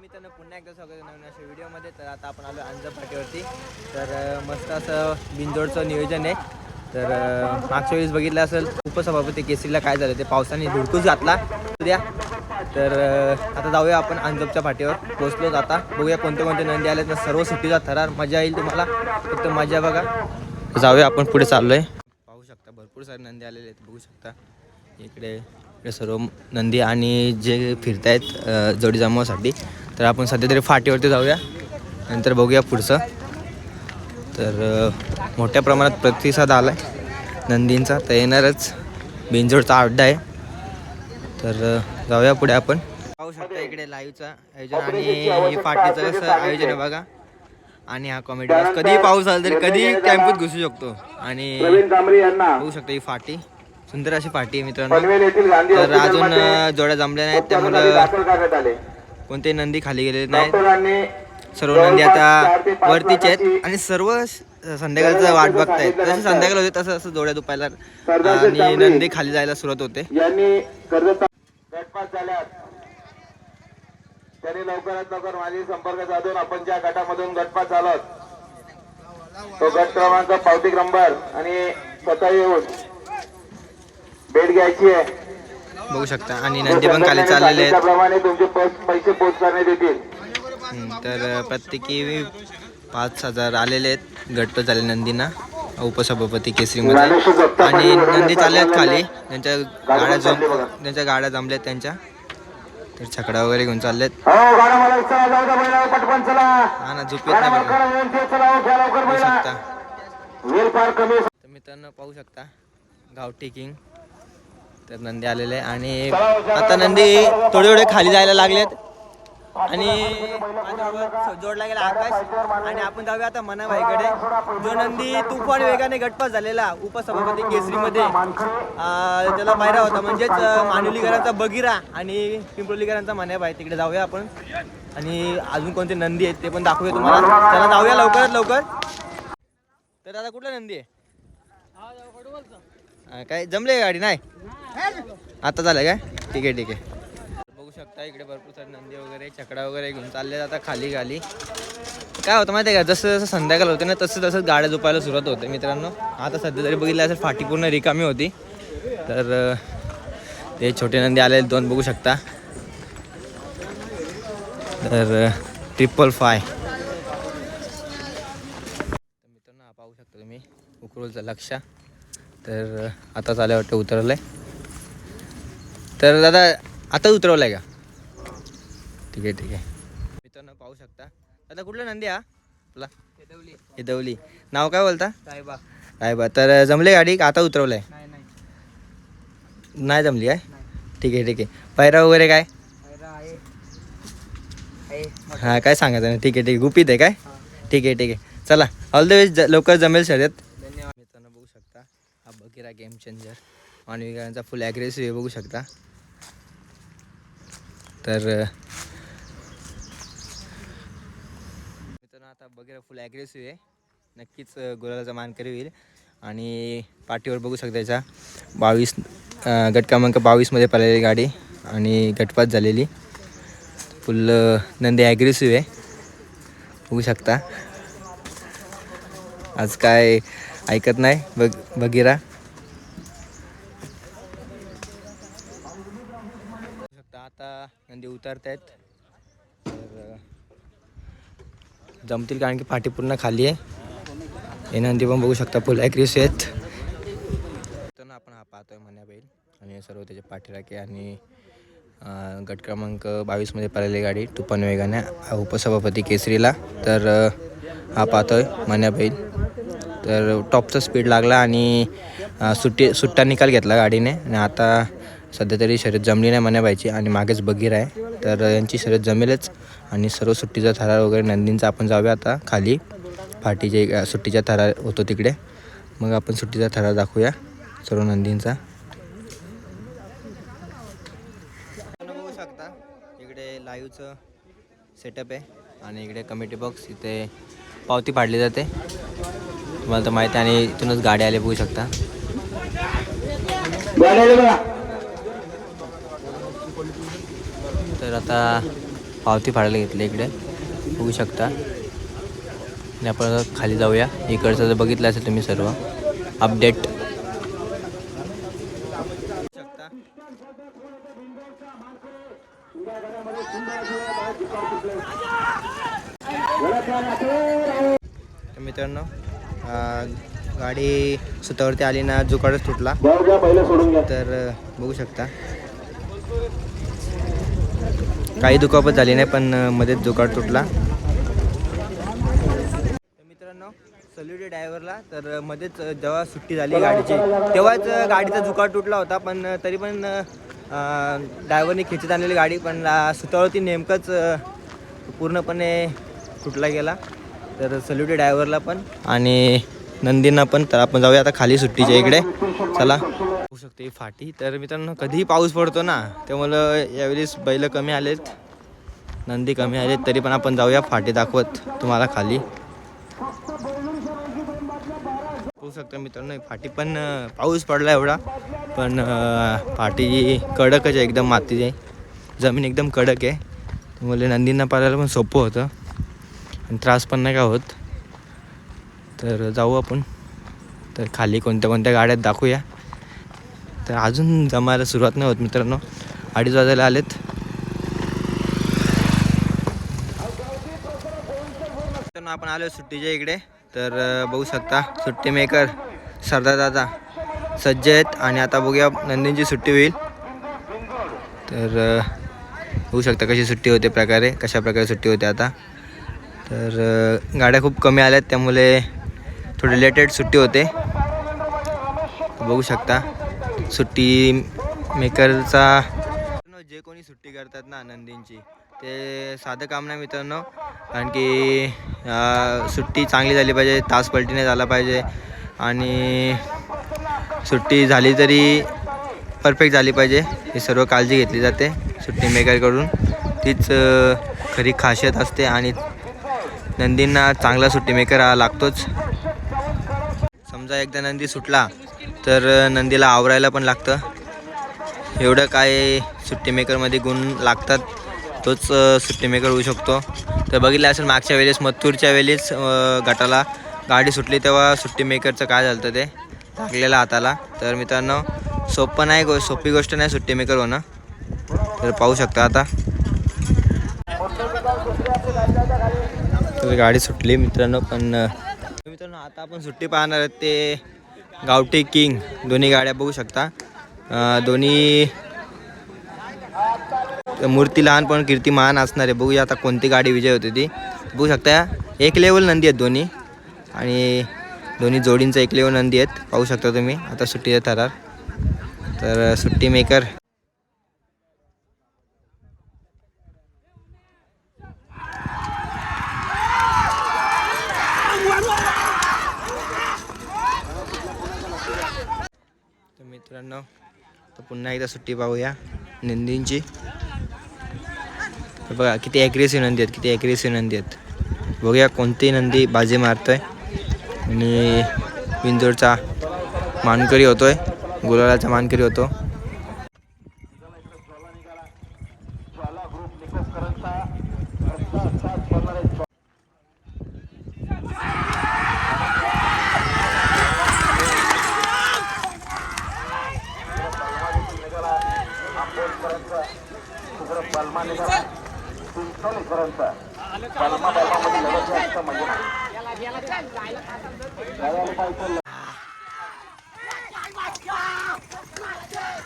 मित्रांनो पुन्हा एकदा स्वागत नवीन अशा व्हिडिओमध्ये. तर आता आपण आलो अंजप फाटीवरती. तर मस्त असं बिनजोडचं नियोजन आहे. तर मागच्या वेळेस बघितलं असेल उपसभापती केसरीला काय झालं ते पावसाने धुडकूच घातला. उद्या तर आता जाऊया आपण अंजपच्या फाटीवर. पोहोचलो आता. बघूया कोणते कोणते नंदी आले तर सर्व सुट्टीचा थरार. मजा येईल तुम्हाला. फक्त मजा बघा. जाऊया आपण पुढे चाललोय. पाहू शकता भरपूर सारे नंदी आलेले आहेत. बघू शकता. इकडे इकडे सर्व नंदी आणि जे फिरतायत जोडी जमवासाठी. तर आपण सध्या तरी फाटीवरती जाऊया. नंतर बघूया पुढचं. तर मोठ्या प्रमाणात प्रतिसाद आला आहे नंदींचा तर येणारच. बिंजोडचा अड्डा आहे. तर जाऊया पुढे आपण. पाहू शकता इकडे लाईव्हचं आयोजन आणि फाटीचं कसं आयोजन आहे बघा. आणि हा कॉमेडी कधीही पाऊस आला तरी कधी कॅम्पूत घुसू शकतो. आणि बघू शकता ही फाटी. सुंदर अशी फाटी आहे मित्रांनो. तर अजून जोड्या जमल्या नाहीत त्यामुळं कोणते नंदी खाली नाहीत. डॉक्टरांनी सर्व नंदी आता वरतीच आहेत आणि सर्व संध्याकाळचं वाट बघतायत. जसे संध्याकाळ होते तसं असं जोड्या दुपायला आणि नंदी खाली जायला सुरुवात होते. त्यांनी लवकरात लवकर माझी संपर्क साधून आपण ज्या गटामधून गटपास झालोत तो गट क्रमांक पावती नंबर आणि स्वतः येऊन भेट घ्यायची आहे. बघू शकता. आणि नंदी पण खाली चाललेले आहेत. त्याप्रमाणे तुमचे पैसे पोच करण्यात येतील. तर प्रत्येकी पाच हजार आलेले आहेत. गट झाले नंदींना. उपसभापती केसरीमध्ये. आणि नंदी चालले आहेत खाली. त्यांच्या गाड्या जम त्यांच्या गाड्या जमल्या आहेत त्यांच्या. तर छकडा वगैरे घेऊन चाललेत. हो हा ना झोपेत नाही मित्रांनो पाहू शकता. गावठी किंग तर नंदी आलेले आणि आता नंदी थोडे थोडे खाली जायला लागलेत. आणि जोडला गेला आकाश. आणि आपण जाऊया आता मनाभाईकडे जो नंदी तुफान वेगाने गटपास झालेला उपसभापती केसरीमध्ये अं, त्याला पायरा होता. म्हणजेच मानुलीकरांचा बगिरा आणि पिंपरोलीकरांचा मनाभाई तिकडे जाऊया आपण. आणि अजून कोणते नंदी आहेत ते पण दाखवूया तुम्हाला. त्याला जाऊया लवकरात लवकर. तर दादा कुठला नंदी आहे? हा, काय जमले गाडी? नाही? आता झालं काय? ठीक आहे ठीक आहे. बघू शकता इकडे भरपूर सारे नंदी वगैरे चकडा वगैरे घेऊन चालले आता खाली खाली काय होतं माहिती आहे का? जसं जसं संध्याकाळ होते ना तसं तसं गाड्या झोपायला सुरुवात होते मित्रांनो. आता सध्या जरी बघितलं असेल फाटी पूर्ण रिकामी होती. तर अं, ते छोटे नंदी आलेले दोन बघू शकता. तर ट्रिपल फाय तर मित्रांनो हा पाहू शकता तुम्ही. उकरूलचं लक्ष तर आता चाललं वाटतं उतरवलं आहे तर दादा आता उतरवलं आहे का? ठीक आहे ठीक आहे. मित्रांनो पाहू शकता. दादा कुठला नंदी हा? आपला? दवली नाव काय बोलता? साहेबा काय बा तर जमले गाडी का आता उतरवलं आहे नाही नाही. नाही जमली आहे ठीक आहे ठीक आहे. पैरा वगैरे काय? हां काय सांगायचं नाही. ठीक आहे ठीक आहे. गुपित आहे काय? ठीक आहे ठीक आहे. चला ऑल द वेज लवकर जमेल शर्यत धन्यवाद मित्रांनो बघू शकता हा गेम चेंजर मानविकांचा फुल ॲग्रेसिव्ह आहे बघू शकता. तर मित्रांनो आता बघायला फुल ॲग्रेसिव्ह आहे. नक्कीच अं, गुलालाचा मानकरी होईल. आणि पाठीवर बघू शकता याचा बावीस गट क्रमांक बावीसमध्ये पळालेली गाडी आणि गटपात झालेली. फुल नंदी ॲग्रेसिव्ह आहे. बघू शकता. आज काय ऐकत नाही. बघ बघिरा शकता आता नंदी उतरत आहेत तर जमतील कारण की पाठी पूर्ण खाली आहे. हे नंदी पण बघू शकता फुल ॲग्रेस आहेत. तर आपण हा पाहतोय म्हणा बैल. आणि सर्व त्याचे पाठीराखे आणि गट क्रमांक बावीसमध्ये पाहिलेली गाडी तुपन वेगाने उपसभापती केसरीला. तर हा पाहतोय मन्या बैल. तर टॉपचा स्पीड लागला आणि सुट्टी सुट्टा निकाल घेतला गाडीने. आणि आता सध्या तरी शर्यत जमली नाही मन्याबाईची आणि मागेच बगीर आहे. तर यांची शर्यत जमेलच आणि सर्व सुट्टीचा थरार वगैरे नंदींचा. आपण जाऊया आता खाली. फाटीचे सुट्टीचा थरार होतो तिकडे. मग आपण सुट्टीचा थरार दाखवूया सर्व नंदींचा. बघू शकता. इकडे लाईव्हचं सेटअप आहे आणि इकडे कमिटी बॉक्स इथे पावती पाडली जाते. तुम्हाला तर माहिती आहे आणि इथूनच गाडी आले बघू शकता गाड्या बघा. तर आता पावती फाडायला घेतली इकडे. बघू शकता. आणि आपण आता खाली जाऊया. इकडचं जर बघितलं असेल तुम्ही सर्व. अपडेट तर मित्रांनो गाडी सुतावरती आली ना जुकाडच तुटला. तर बघू शकता. काही दुखापत झाली नाही पण मध्येच जुगाड तुटला. मित्रांनो सल्युटे ड्रायव्हरला तर मध्येच जेव्हा सुट्टी झाली गाडीची तेव्हाच गाडीचा जुगाड तुटला होता पण तरी पण ड्रायव्हरने खेचत आणलेली गाडी पण सुतावरती नेमकंच पूर्णपणे तुटला गेला. तर सल्युटे ड्रायव्हरला पण आणि नंदींना पण तर आपण जाऊया आता खाली सुट्टीच्या इकडे. चला. होऊ शकते फाटी. तर मित्रांनो कधीही पाऊस पडतो ना त्यामुळं यावेळेस बैल कमी आलेत. नंदी कमी आलेत तरी पण आपण जाऊया फाटी दाखवत तुम्हाला खाली. होऊ शकतं मित्रांनो फाटी पण पाऊस पडला एवढा पण फाटी कडकच आहे एकदम मातीची. आहे जमीन एकदम कडक आहे. त्यामुळे नंदींना पाळायला पण सोपं होतं. आणि त्रास पण नाही का होत? तर जाऊ आपण. तर खाली कोणत्या कोणत्या गाड्यात दाखवूया. तर अजून जमायला सुरुवात नाही होत मित्रांनो. अडीच वाजायला आलेत. मित्रांनो आपण आलो सुट्टीच्या इकडे. तर बघू शकता सुट्टी मेकर सरदार दादा सज्ज आहेत आणि आता बघूया नंदींची सुट्टी होईल. तर होऊ बघू शकता कशी सुट्टी होते प्रकारे कशा प्रकारे सुट्टी होते आता. तर गाड्या खूप कमी आल्या आहेत त्यामुळे थोडी लेटेड सुट्टी होते. बघू शकता. सुट्टी मेकरचा जे कोणी सुट्टी करतात ना नंदींची ते साधं काम नाही मित्रांनो कारण की सुट्टी चांगली झाली पाहिजे तास पलटीने झाला पाहिजे आणि सुट्टी झाली तरी परफेक्ट झाली पाहिजे ही सर्व काळजी घेतली जाते सुट्टी मेकरकडून. तीच खरी खासियत असते आणि नंदींना चांगला सुट्टी मेकर हा लागतोच. समजा एकदा नंदी सुटला तर नंदीला आवरायला पण लागतं. एवढं काय सुट्टी मेकरमध्ये गुण लागतात तोच सुट्टी मेकर होऊ शकतो. तर बघितलं असेल मागच्या वेळेस मथुरच्या वेळेस गटाला गाडी सुटली तेव्हा सुट्टी मेकरचं काय झालं होतं ते लागलेलं हाताला. तर मित्रांनो सोपं नाही गो सोपी गोष्ट नाही सुट्टी मेकर होणं. तर पाहू शकता आता. तर गाडी सुटली मित्रांनो पण मित्रांनो आता आपण सुट्टी पाहणार आहेत ते गावठी किंग. दोन्ही गाड्या बघू शकता. दोन्ही मूर्ती लहान पण कीर्ती महान असणार. आहे बघूया आता कोणती गाडी विजय होती ती. बघू शकता एक लेवल नंदी आहेत दोन्ही. आणि दोन्ही जोडींचं एक लेवल नंदी आहेत. पाहू शकता तुम्ही. आता सुट्टीचा थरार. तर सुट्टी मेकर तर मित्रांनो तर पुन्हा एकदा सुट्टी पाहूया नंदींची. तर बघा किती ॲग्रेसिव्ह नंदी आहेत किती ॲग्रेसिव्ह नंदी आहेत. बघूया कोणती नंदी बाजी मारतोय. आणि विंजोरचा मानकरी होतोय गुलालाचा मानकरी होतो.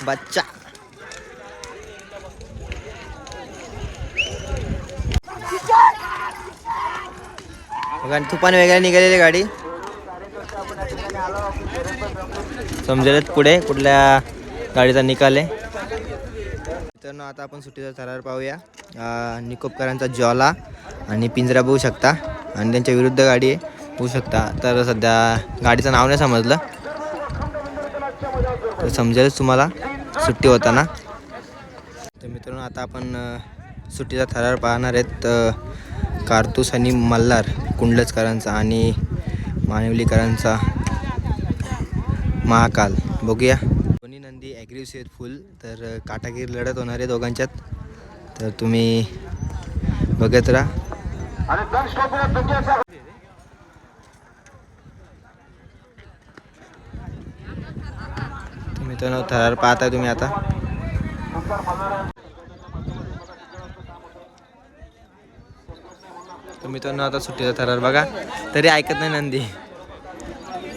बच्चा। कारण तुफान वगैरे निघालेली गाडी. समजेलच पुढे कुठल्या गाडीचा निकाल आहे. मित्रांनो आता आपण सुट्टीचा थरार पाहूया. निकोपकरांचा ज्वाला आणि पिंजरा बघू शकता. आणि त्यांच्या विरुद्ध गाडी आहे बघू शकता. तर सध्या गाडीचं नाव नाही समजलं. तर समजेलच तुम्हाला. सुट्टी होताना तर मित्रांनो आता आपण सुट्टीचा थरार पाहणार आहेत कारतूस आणि मल्हार कुंडलचकरांचा आणि मानवलीकरांचा महाकाल. बघूया. दोन्ही नंदी ॲग्रेसिव्ह आहेत फुल तर काटागीर लढत होणार आहे दोघांच्यात. तर तुम्ही बघत राहा. मित्रांनो थरार पाहताय तुम्ही आता. तुम्ही तर आता सुट्टीचा थरार बघा. तरी ऐकत नाही नंदी.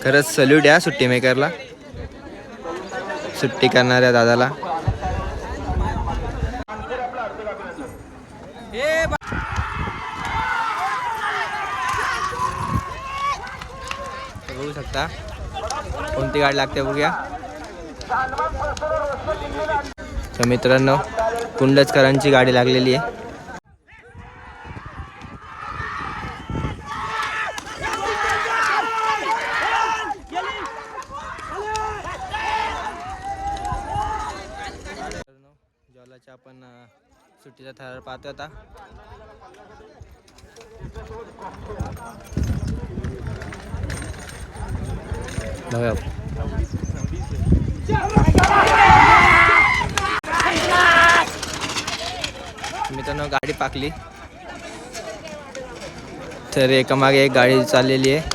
खरंच सल्यूट या सुट्टी मेकरला सुट्टी करणाऱ्या दादाला. बघू शकता. कोणती गाडी लागते बघूया. तर मित्रांनो कुंडचकरांची गाडी लागलेली आहे. ज्वालाच्या आपण सुट्टीचा थरार पाहतो आता. बघा. मित्रांनो गाडी पाकली. तर एकामागे एक गाडी चाललेली आहे.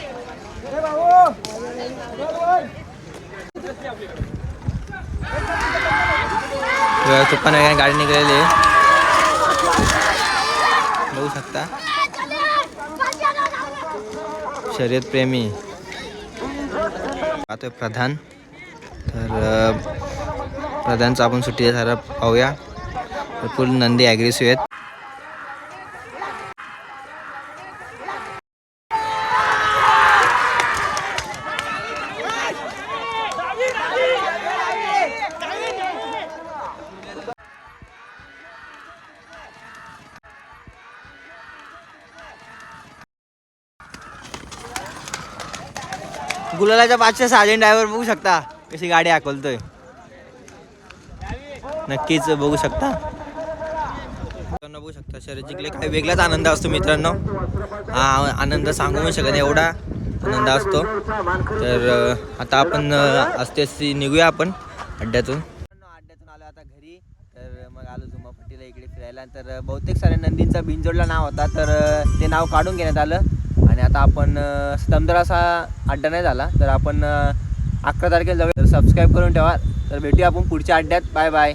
बघा, तुफान गाडी निघालेली आहे. बघू शकता. शर्यत प्रेमी. पाहतोय प्रधान. तर अ, प्रधानचं आपण सुट्टी सारा पाहूया. भरपूर नंदी ॲग्रेसिव्ह आहेत. गुलालाच्या पाचशे साजन ड्रायव्हर बघू शकता कशी गाडी आकलतोय नक्कीच बघू शकता. बघू शकता. शर्यत जिंकले. काही वेगळाच आनंद असतो मित्रांनो. हा आनंद सांगू नाही शकत एवढा आनंद असतो. तर आता आपण असते निघूया आपण अड्ड्यातून. अड्ड्यातून आलो आता घरी. तर मग आलो झुमापट्टीला इकडे फिरायला. तर बहुतेक साऱ्या नंदींचा बिंजोडला नाव होता. तर ते नाव काढून घेण्यात आलं. आणि आता आपण अ, असा अड्डा नाही झाला. तर आपण अकरा तारखेला जाऊया. तर सबस्क्राईब करून ठेवा. तर भेटूया आपण पुढच्या अड्ड्यात. Bye bye